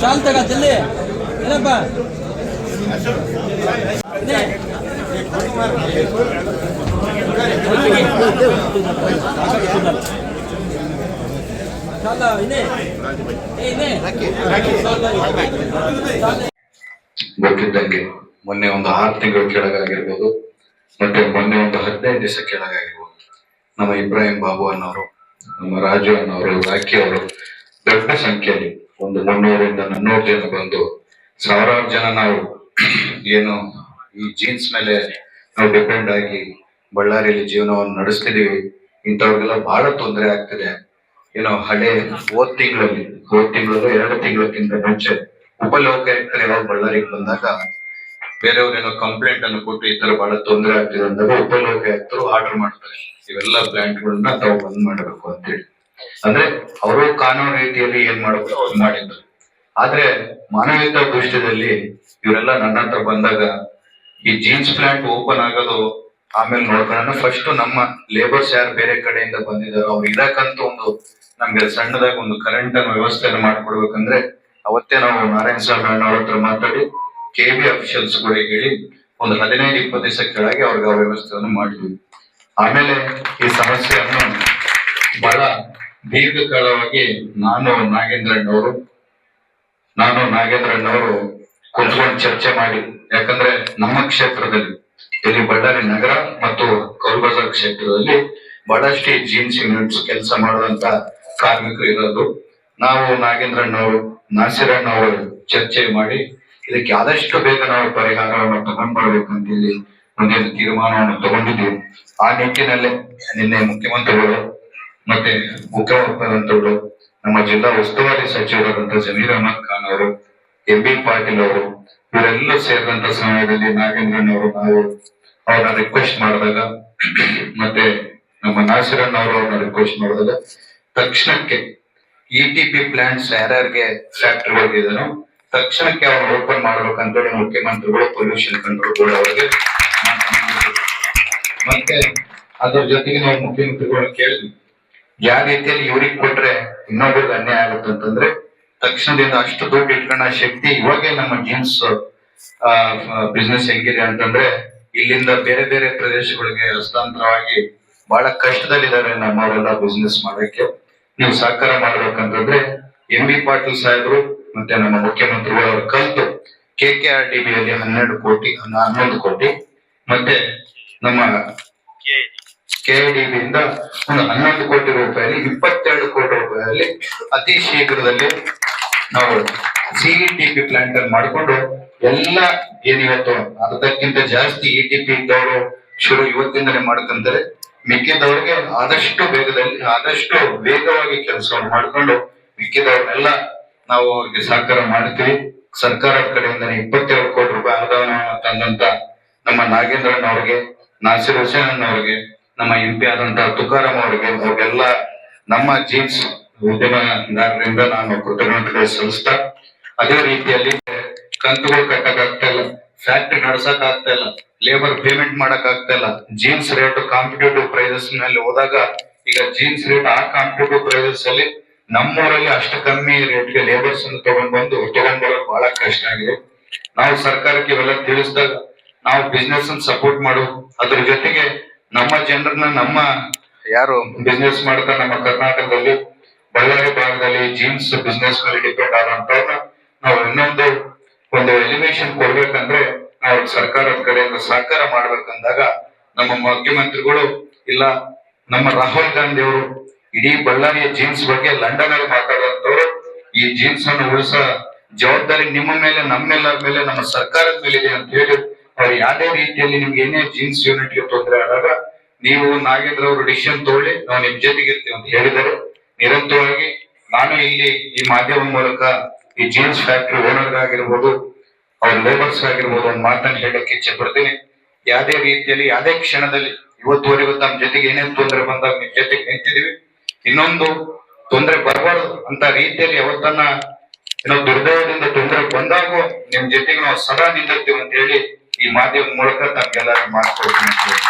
Shawl ತಗ ಏನಪ್ಪ ಗೊತ್ತಿದ್ದಂಗೆ ಮೊನ್ನೆ ಒಂದು ಆರು ತಿಂಗಳ ಕೆಳಗಾಗಿರ್ಬೋದು, ಮತ್ತೆ ಮೊನ್ನೆ ಒಂದು ಹದಿನೈದು ದಿವಸ ಕೆಳಗಾಗಿರ್ಬೋದು. ನಮ್ಮ ಇಬ್ರಾಹಿಂ ಬಾಬು ಅನ್ನೋರು, ನಮ್ಮ ರಾಜು ಅನ್ನೋರು ರಾಕಿ ಅವರು ದೊಡ್ಡ ಸಂಖ್ಯೆಯಲ್ಲಿ ಒಂದು ಮುನ್ನೂರಿಂದ ನಾನ್ನೂರು ಜನ ಬಂದು ಸಾವಿರಾರು ಜನ ನಾವು ಏನು ಈ ಜೀನ್ಸ್ ಮೇಲೆ ನಾವು ಡಿಪೆಂಡ್ ಆಗಿ ಬಳ್ಳಾರಿಯಲ್ಲಿ ಜೀವನವನ್ನು ನಡೆಸ್ತಿದೀವಿ ಇಂಥವ್ರಿಗೆಲ್ಲ ಬಹಳ ತೊಂದರೆ ಆಗ್ತಿದೆ. ಏನೋ ಹಳೆ ಹೋದ್ ತಿಂಗಳಲ್ಲಿ, ಹೋದ್ ತಿಂಗಳು ಎರಡು ತಿಂಗಳಕ್ಕಿಂತ ಮುಂಚೆ ಉಪಲೋಕಾಯುಕ್ತರು ಯಾವಾಗ ಬಳ್ಳಾರಿಗೆ ಬಂದಾಗ ಬೇರೆಯವ್ರೇನೋ ಕಂಪ್ಲೇಂಟ್ ಅನ್ನು ಕೊಟ್ಟು ಈ ತರ ಬಹಳ ತೊಂದರೆ ಆಗ್ತಿದೆ ಅಂದಾಗ ಉಪಲೋಕಾಯುಕ್ತರು ಆರ್ಡರ್ ಮಾಡ್ತಾರೆ. ಇವೆಲ್ಲ ಪ್ಲಾಂಟ್ ಗಳನ್ನ ತಾವು ಬಂದ್ ಮಾಡಬೇಕು ಅಂತೇಳಿ. ಅಂದ್ರೆ ಅವರು ಕಾನೂನು ರೀತಿಯಲ್ಲಿ ಏನ್ ಮಾಡಬೇಕು ಅವ್ರು ಮಾಡಿದ್ರು. ಆದ್ರೆ ಮಾನವೀಯ ದೃಷ್ಟಿಯಲ್ಲಿ ಇವರೆಲ್ಲ ನನ್ನ ಹತ್ರ ಬಂದಾಗ ಈ ಜೀನ್ಸ್ ಪ್ಲಾಂಟ್ ಓಪನ್ ಆಗೋದು ಆಮೇಲೆ ನೋಡ್ಕೊಳ್ಳೋಣ. ಫಸ್ಟ್ ನಮ್ಮ ಲೇಬರ್ಸ್ ಯಾರು ಬೇರೆ ಕಡೆಯಿಂದ ಬಂದಿದಾರೋ ಅವ್ರು ಇರಕ್ಕಂತ ಒಂದು ನಮ್ಗೆ ಸಣ್ಣದಾಗಿ ಒಂದು ಕರೆಂಟ್ ಅನ್ನು ವ್ಯವಸ್ಥೆಯನ್ನು ಮಾಡ್ಕೊಡ್ಬೇಕಂದ್ರೆ ಅವತ್ತೇ ನಾವು ನಾರಾಯಣ ಸ್ವಾಮಿ ಅಣ್ಣವ್ರ ಹತ್ರ ಮಾತಾಡಿ ಕೆ ಬಿ ಅಫಿಷಿಯಲ್ಸ್ ಗಳಿಗೆ ಹೇಳಿ ಒಂದು ಹದಿನೈದು, ಇಪ್ಪತ್ತು ದಿವಸ ಕೆಳಗೆ ಅವ್ರಿಗೆ ಆ ವ್ಯವಸ್ಥೆಯನ್ನು ಮಾಡಿದ್ವಿ. ಆಮೇಲೆ ಈ ಸಮಸ್ಯೆಯನ್ನು ಬಹಳ ದೀರ್ಘಕಾಲವಾಗಿ ನಾನು ನಾಗೇಂದ್ರಣ್ಣವರು ನಾನು ನಾಗೇಂದ್ರಣ್ಣವರು ಕುತ್ಕೊಂಡು ಚರ್ಚೆ ಮಾಡಿ, ಯಾಕಂದ್ರೆ ನಮ್ಮ ಕ್ಷೇತ್ರದಲ್ಲಿ ಇಲ್ಲಿ ಬಳ್ಳಾರಿ ನಗರ ಮತ್ತು ಕೌಲ್ಬಜಾರ್ ಕ್ಷೇತ್ರದಲ್ಲಿ ಬಹಳಷ್ಟು ಜೀನ್ಸ್ ಯೂನಿಟ್ಸ್ ಕೆಲಸ ಮಾಡುವಂತ ಕಾರ್ಮಿಕರು ಇರೋದು. ನಾವು ನಾಗೇಂದ್ರಣ್ಣವರು, ನಾಸಿರಣ್ಣವರು ಚರ್ಚೆ ಮಾಡಿ, ಇದಕ್ಕೆ ಆದಷ್ಟು ಬೇಗ ನಾವು ಪರಿಹಾರವನ್ನು ತಗೊಂಡ್ ಅಂತ ಹೇಳಿ ತೀರ್ಮಾನವನ್ನು ತಗೊಂಡಿದ್ದೀವಿ. ಆ ನಿಟ್ಟಿನಲ್ಲೇ ನಿನ್ನೆ ಮುಖ್ಯಮಂತ್ರಿಗಳು ಮತ್ತೆ ಮುಖ್ಯಮಂತ್ರಿಗಳು ನಮ್ಮ ಜಿಲ್ಲಾ ಉಸ್ತುವಾರಿ ಸಚಿವರಾದಂತಹ ಜಮೀರ್ ಅಹಮದ್ ಖಾನ್ ಅವರು, ಎಂ ಬಿ ಪಾಟೀಲ್ ಅವರು ಇವರೆಲ್ಲ ಸೇರಿದಂತ ಸಮಯದಲ್ಲಿ ನಾಗೇಂದ್ರನ್ ಅವರು ನಾವು ಅವ್ರನ್ನ ರಿಕ್ವೆಸ್ಟ್ ಮಾಡಿದಾಗ, ಮತ್ತೆ ನಮ್ಮ ನಾಸಿರನ್ ಅವರು ಅವ್ರನ್ನ ರಿಕ್ವೆಸ್ಟ್ ಮಾಡಿದಾಗ, ತಕ್ಷಣಕ್ಕೆ ಇ ಟಿ ಪಿ ಪ್ಲಾಂಟ್ಸ್ ಯಾರ್ಯಾರಿಗೆ ಫ್ಯಾಕ್ಟರಿ ತಕ್ಷಣಕ್ಕೆ ಅವ್ರು ಓಪನ್ ಮಾಡ್ಬೇಕಂತೇಳಿ ಮುಖ್ಯಮಂತ್ರಿಗಳು ಪೊಲ್ಯೂಷನ್ ಕಂಟ್ರೋಲ್ ಬೋರ್ಡ್ ಅವರಿಗೆ ಮತ್ತೆ ಅದ್ರ ಜೊತೆಗೆ ನಾವು ಮುಖ್ಯಮಂತ್ರಿಗಳನ್ನ ಕೇಳಿದ್ವಿ. ಯಾವ ರೀತಿಯಲ್ಲಿ ಇವ್ರಿಗೆ ಕೊಟ್ರೆ ಇನ್ನೊಬ್ಬರಿಗೆ ಅನ್ಯಾಯ ಆಗುತ್ತೆ ಅಂತಂದ್ರೆ ತಕ್ಷಣದಿಂದ ಅಷ್ಟು ದುಡ್ಡು ಇಟ್ಕೊಂಡ ಶಕ್ತಿ ಇವಾಗೇ ನಮ್ಮ ಜೀನ್ಸ್ ಬಿಸ್ನೆಸ್ ಹೆಂಗಿದೆ ಅಂತಂದ್ರೆ ಇಲ್ಲಿಂದ ಬೇರೆ ಬೇರೆ ಪ್ರದೇಶಗಳಿಗೆ ಹಸ್ತಾಂತರವಾಗಿ ಬಹಳ ಕಷ್ಟದಲ್ಲಿದ್ದಾರೆ ನಮ್ಮವರೆಲ್ಲ ಬಿಸ್ನೆಸ್ ಮಾಡಕ್ಕೆ. ನೀವು ಸಹಕಾರ ಮಾಡ್ಬೇಕಂತಂದ್ರೆ ಎಂ ಬಿ ಪಾಟೀಲ್ ಸಾಹೇಬರು ಮತ್ತೆ ನಮ್ಮ ಮುಖ್ಯಮಂತ್ರಿಗಳು ಅವರು ಕಲ್ತು K K R D B ಅಲ್ಲಿ ಹನ್ನೆರಡು ಕೋಟಿ ಹನ್ನೊಂದು ಕೋಟಿ. ಮತ್ತೆ ನಮ್ಮ ಕೆಐಡಿಬಿ ಇಂದ ಒಂದು ಹನ್ನೊಂದು ಕೋಟಿ ರೂಪಾಯಿ ಇಪ್ಪತ್ತೆರಡು ಕೋಟಿ ರೂಪಾಯಲ್ಲಿ ಅತಿ ಶೀಘ್ರದಲ್ಲಿ ನಾವು ಸಿಇಟಿಪಿ ಪ್ಲಾಂಟ್ ಅಲ್ಲಿ ಮಾಡಿಕೊಂಡು ಎಲ್ಲ ಏನಿವತ್ತು ಅರ್ಧಕ್ಕಿಂತ ಜಾಸ್ತಿ ಇ ಟಿ ಪಿ ಇದ್ದವರು ಶುರು ಇವತ್ತಿಂದಲೇ ಮಾಡ್ಕೊಂತಾರೆ. ಮಿಕ್ಕಿದವ್ರಿಗೆ ಆದಷ್ಟು ಬೇಗದಲ್ಲಿ, ಆದಷ್ಟು ವೇಗವಾಗಿ ಕೆಲಸವನ್ನು ಮಾಡಿಕೊಂಡು ಮಿಕ್ಕಿದವ್ರನ್ನೆಲ್ಲ ನಾವು ಅವ್ರಿಗೆ ಸಹಕಾರ ಮಾಡ್ತೀವಿ. ಸರ್ಕಾರದ ಕಡೆಯಿಂದ ಇಪ್ಪತ್ತೆರಡು ಕೋಟಿ ರೂಪಾಯಿ ಅನುದಾನವನ್ನು ತಂದಂತ ನಮ್ಮ ನಾಗೇಂದ್ರನ್ ಅವ್ರಿಗೆ ನಾಸಿರ್ ಹುಸೇನ್ ಅವರಿಗೆ ನಮ್ಮ ಎಂ ಪಿ ಆದಂತಹ ತುಕಾರಾಮ್ ಅವರಿಗೆ ಅವ್ರಿಗೆಲ್ಲ ನಮ್ಮ ಜೀನ್ಸ್ ಉದ್ಯಮದಾರರಿಂದ ನಾನು ಕೃತಜ್ಞತೆ ಸಲ್ಲಿಸ್ತಾ, ಅದೇ ರೀತಿಯಲ್ಲಿ ಕಂತುಗಳು ಕಟ್ಟಕ್ ಆಗ್ತಾ ಇಲ್ಲ ಫ್ಯಾಕ್ಟ್ರಿ ನಡ್ಸಕ್ ಆಗ್ತಾ ಇಲ್ಲ ಲೇಬರ್ ಪೇಮೆಂಟ್ ಮಾಡಕ್ ಆಗ್ತಾ ಇಲ್ಲ ಜೀನ್ಸ್ ರೇಟ್ ಕಾಂಪಿಟೇಟಿವ್ ಪ್ರೈಸಸ್ನಲ್ಲಿ ಹೋದಾಗ ಈಗ ಜೀನ್ಸ್ ರೇಟ್ ಆ ಕಾಂಪಿಟೇಟಿವ್ ಪ್ರೈಸಸ್ ಅಲ್ಲಿ ನಮ್ಮೂರಲ್ಲಿ ಅಷ್ಟು ಕಮ್ಮಿ ರೇಟ್ಗೆ ಲೇಬರ್ಸ್ ಅನ್ನು ಬಂದು ತಗೊಂಡ್ ಬರೋದು ಬಹಳ ಕಷ್ಟ ಆಗಿದೆ. ನಾವು ಸರ್ಕಾರಕ್ಕೆ ಇವೆಲ್ಲ ತಿಳಿಸಿದಾಗ ನಾವು ಬಿಸ್ನೆಸ್ ಅನ್ನು ಸಪೋರ್ಟ್ ಮಾಡು, ಅದ್ರ ಜೊತೆಗೆ ನಮ್ಮ ಜನರನ್ನ ನಮ್ಮ ಯಾರು ಬಿಸ್ನೆಸ್ ಮಾಡ್ತಾ ನಮ್ಮ ಕರ್ನಾಟಕದಲ್ಲಿ, ಬಳ್ಳಾರಿ ಭಾಗದಲ್ಲಿ ಜೀನ್ಸ್ ಬಿಸ್ನೆಸ್ ಮೇಲೆ ಡಿಪೆಂಡ್ ಆದಂತ ನಾವು ಇನ್ನೊಂದು ಒಂದು ಎಲಿವೇಶನ್ ಕೊಡ್ಬೇಕಂದ್ರೆ ನಾವು ಸರ್ಕಾರದ ಕಡೆಯಿಂದ ಸಹಕಾರ ಮಾಡ್ಬೇಕಂದಾಗ ನಮ್ಮ ಮುಖ್ಯಮಂತ್ರಿಗಳು ಇಲ್ಲ, ನಮ್ಮ ರಾಹುಲ್ ಗಾಂಧಿ ಅವರು ಇಡೀ ಬಳ್ಳಾರಿಯ ಜೀನ್ಸ್ ಬಗ್ಗೆ ಲಂಡನ್ ಅಲ್ಲಿ ಮಾತಾಡುವಂತವ್ರು, ಈ ಜೀನ್ಸ್ ಅನ್ನು ಉಳಿಸ ಜವಾಬ್ದಾರಿ ನಿಮ್ಮ ಮೇಲೆ, ನಮ್ಮೆಲ್ಲರ ಮೇಲೆ, ನಮ್ಮ ಸರ್ಕಾರದ ಮೇಲೆ ಅಂತ ಹೇಳಿ ಯಾವುದೇ ರೀತಿಯಲ್ಲಿ ನಿಮ್ಗೆ ಏನೇ ಜೀನ್ಸ್ ಯೂನಿಟ್ಗೆ ತೊಂದರೆ ಆದಾಗ ನೀವು ನಾಗೇಂದ್ರ ಅವರು ಡಿಸಿಷನ್ ತೊಗೊಳ್ಳಿ, ನಾವು ನಿಮ್ ಜೊತೆಗೆ ಇರ್ತೀವಿ ಅಂತ ಹೇಳಿದ್ದಾರೆ. ನಿರಂತರವಾಗಿ ನಾನು ಇಲ್ಲಿ ಈ ಮಾಧ್ಯಮ ಮೂಲಕ ಈ ಜೀನ್ಸ್ ಫ್ಯಾಕ್ಟರಿ ಓನರ್ ಆಗಿರ್ಬೋದು, ಅವ್ರ ಲೇಬರ್ಸ್ ಆಗಿರ್ಬೋದು ಒಂದು ಮಾತನ್ನ ಹೇಳಕ್ಕೆ ಇಚ್ಛೆ ಪಡ್ತೀನಿ. ಯಾವುದೇ ರೀತಿಯಲ್ಲಿ, ಯಾವುದೇ ಕ್ಷಣದಲ್ಲಿ ಇವತ್ತುವರೆಗೂ ತಮ್ಮ ಜೊತೆಗೆ ಏನೇನು ತೊಂದರೆ ಬಂದಾಗ ನಿಮ್ ಜೊತೆಗೆ ನಿಂತಿದೀವಿ ಇನ್ನೊಂದು, ತೊಂದರೆ ಬರಬಾರದು ಅಂತ ರೀತಿಯಲ್ಲಿ ಯಾವತ್ತನ್ನ ಏನೋ ದುರ್ದೈವದಿಂದ ತೊಂದರೆ ಬಂದಾಗೂ ನಿಮ್ ಜೊತೆಗೆ ನಾವು ಸದಾ ನಿಂತಿರ್ತೀವಿ ಅಂತ ಹೇಳಿ ಈ ಮಾಧ್ಯಮ ಮೂಲಕ ತಮ್ಗೆಲ್ಲರಿಗೂ ಮಾತು ಕೊಡ್ತೀನಿ ಅಂತ ಹೇಳಿ.